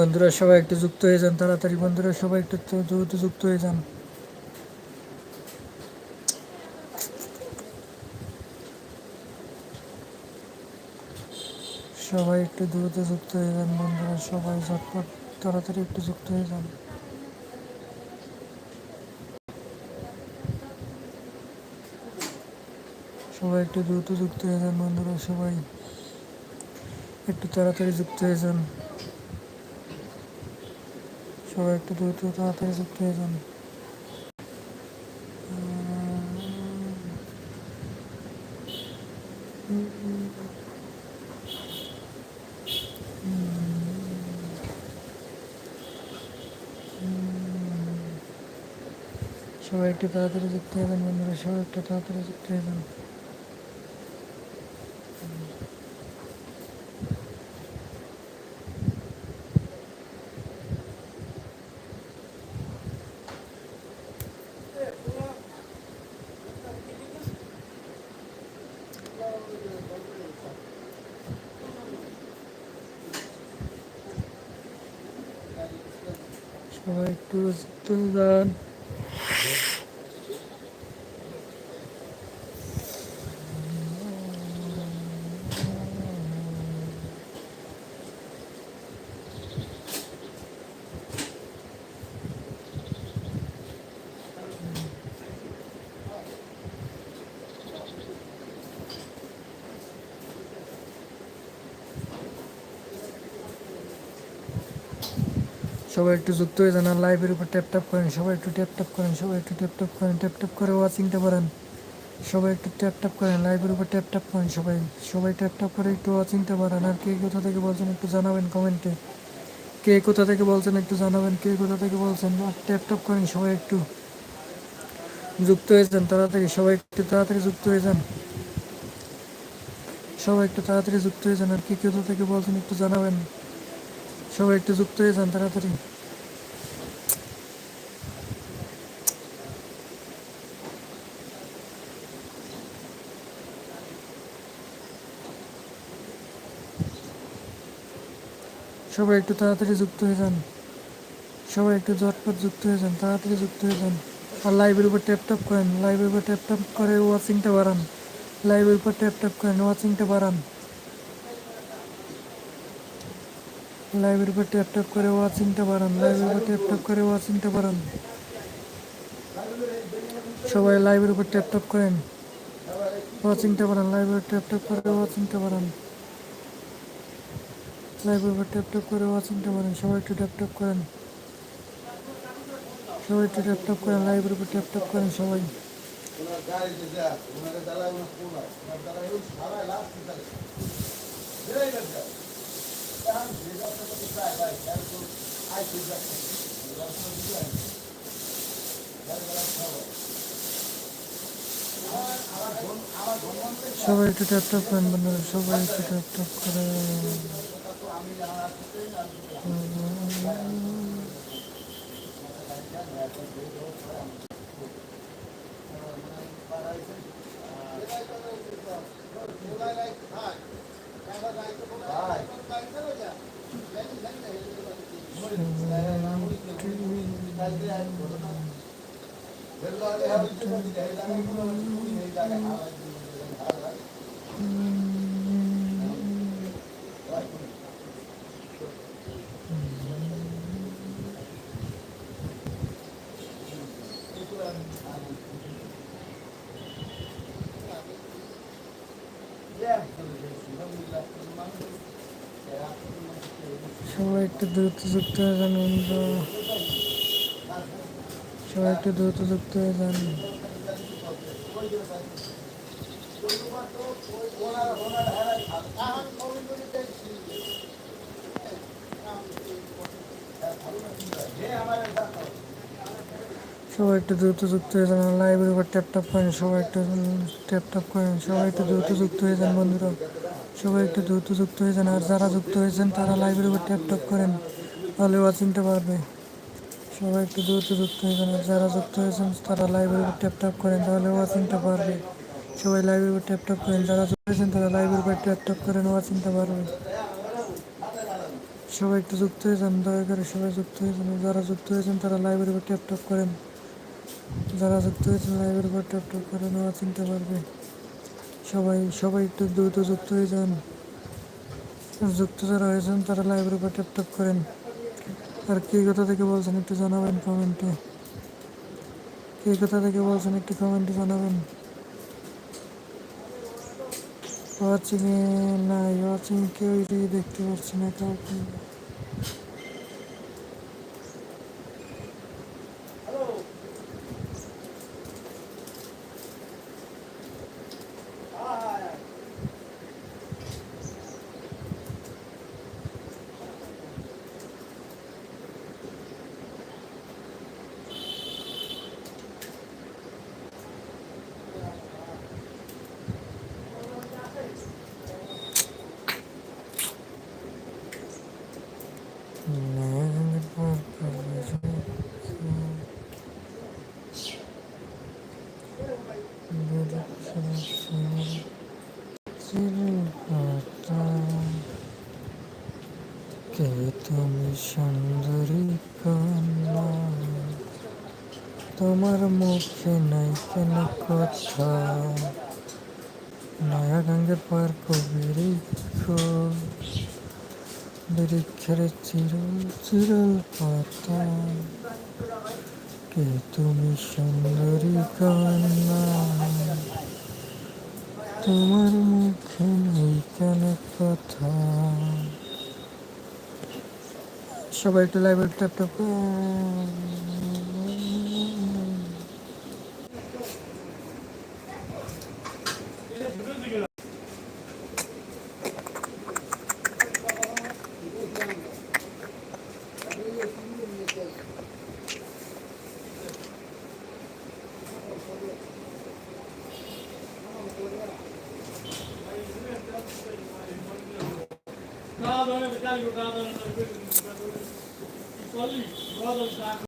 বন্ধুরা সবাই একটু যুক্ত হয়ে যান, তাড়াতাড়ি। বন্ধুরা সবাই একটু দ্রুত যুক্ত হয়ে যান। সবাই একটু দ্রুত যুক্ত হয়ে যান, বন্ধুরা সবাই ঝটপট তাড়াতাড়ি একটু যুক্ত হয়ে যান। সবাই একটু দ্রুত যুক্ত হয়ে যান, বন্ধুরা সবাই। একটু তাড়াতাড়ি যুক্ত হয়ে যান। সবাই একটু দ্রুত তাড়াতাড়ি যুক্ত হয়ে যান। সবাই একটু তাড়াতাড়ি যুক্ত হয়ে যান, বন্ধুরা। সবাই একটু তাড়াতাড়ি যুক্ত হয়ে যান। সবাই একটু যুক্ত হয়ে সবাই একটু যুক্ত হয়ে আর লাইভের উপর ট্যাপ ট্যাপ করেন, সবাই একটু ট্যাপ ট্যাপ করেন, সবাই একটু ট্যাপ ট্যাপ করেন ট্যাপ ট্যাপ করে ওয়াচিংটা বাড়ান সবাই একটু ট্যাপ ট্যাপ করেন লাইভের উপর ট্যাপ ট্যাপ করেন সবাই। সবাই ট্যাপ ট্যাপ করে একটু ওয়াচিংটা বাড়ান আর কে কোথা থেকে বলছেন একটু জানাবেন কমেন্টে কে কোথা থেকে বলছেন একটু জানাবেন, কে কোথা থেকে বলছেন, আর ট্যাপ ট্যাপ করেন সবাই একটু। যুক্ত হয়ে যান তাড়াতাড়ি, সবাই একটু তাড়াতাড়ি যুক্ত হয়ে যান। সবাই একটু তাড়াতাড়ি যুক্ত হয়ে যান আর কে কোথা থেকে বলছেন একটু জানাবেন। সবাই একটু যুক্ত হয়ে যান তাড়াতাড়ি। সবাই একটু তাড়াতাড়ি যুক্ত হয়ে যান। সবাই একটু ঝটপট যুক্ত হয়ে যান, তাড়াতাড়ি যুক্ত হয়ে যান। আর লাইভের উপর ট্যাপ ট্যাপ করেন লাইভের উপর ট্যাপ ট্যাপ করে ওয়াচিংটা বাড়ান। লাইভের উপর ট্যাপ ট্যাপ করেন ওয়াচিংটা বাড়ান। লাইভের উপর ট্যাপ ট্যাপ করে ওয়াচিংটা বাড়ান লাইভের উপর ট্যাপ ট্যাপ করে ওয়া চিনতে পারেন। সবাই লাইভের উপর ট্যাপ ট্যাপ করেন ওয়াচিংটা বাড়ান লাইভের ট্যাপ ট্যাপ করে ওয়া চিনতে বাড়ান লাইভের উপর ট্যাপ ট্যাপ করে ওয়াচিংটা বাড়ান সবাই একটু ট্যাপ ট্যাপ করেন। সবাই একটু ট্যাপ ট্যাপ করেন লাইভের উপর ট্যাপ ট্যাপ করেন সবাই। সবাই একটু ট্যাপ করেন বন্ধুরা সবাই একটু ট্যাপ ট্যাপ করে সবাই একটু দ্রুত যুক্ত বন্ধু। সবাই একটু দ্রুত যুক্ত হয়ে যান। সবাই একটু দ্রুত যুক্ত হয়ে যান। লাইভের উপর ট্যাপ করেন। সবাই একটু ট্যাপ ট্যাপ করেন। সবাই একটু দ্রুত যুক্ত হয়ে যান, বন্ধুরা। সবাই একটু দ্রুত যুক্ত হয়ে যান। আর যারা যুক্ত হয়েছেন, তারা লাইভের উপর ট্যাপ ট্যাপ করেন। তাহলে ওয়াচিংটা পারবে সবাই একটু দ্রুত যুক্ত হয়ে যান যারা যুক্ত হয়েছেন, তারা লাইভের উপর ট্যাপ ট্যাপ করেন, তাহলে ওয়াচিংটা পারবে সবাই লাইভের উপর ট্যাপ ট্যাপ করেন, যারা যুক্ত হয়েছেন, তারা লাইভের উপর ট্যাপ ট্যাপ করেন ওয়াচিংটা পারবে সবাই একটু যুক্ত হয়ে যান, দয়া করে সবাই যুক্ত হয়ে যান। যারা যুক্ত হয়েছেন, তারা লাইভের উপর ট্যাপ ট্যাপ করেন। যারা যুক্ত হয়েছেন লাইভের উপর ট্যাপ ট্যাপ করেন চিনতে পারবে সবাই সবাই একটু দ্রুত যুক্ত হয়ে যান। যুক্ত যারা হয়েছেন, তারা লাইভের উপর ট্যাপ ট্যাপ করেন। আর কে কোথা থেকে বলছেন একটু জানাবেন কমেন্টে? কে কোথা থেকে বলছেন একটু কমেন্টে জানাবেন? ওয়াচিং এ নাই ওয়াচিং কেউই দেখতে পাচ্ছি না কাউকে। সুন্দরী তোমার মুখে নাই কেন কথা? নয়া গঙ্গের পার কবির বৃক্ষের চিরল চিরল পাতা। কে তুমি সুন্দরী কন্যা? তোমার মুখে নেই কেন কথা? সবাই একটু live tap tap Cada quando roda os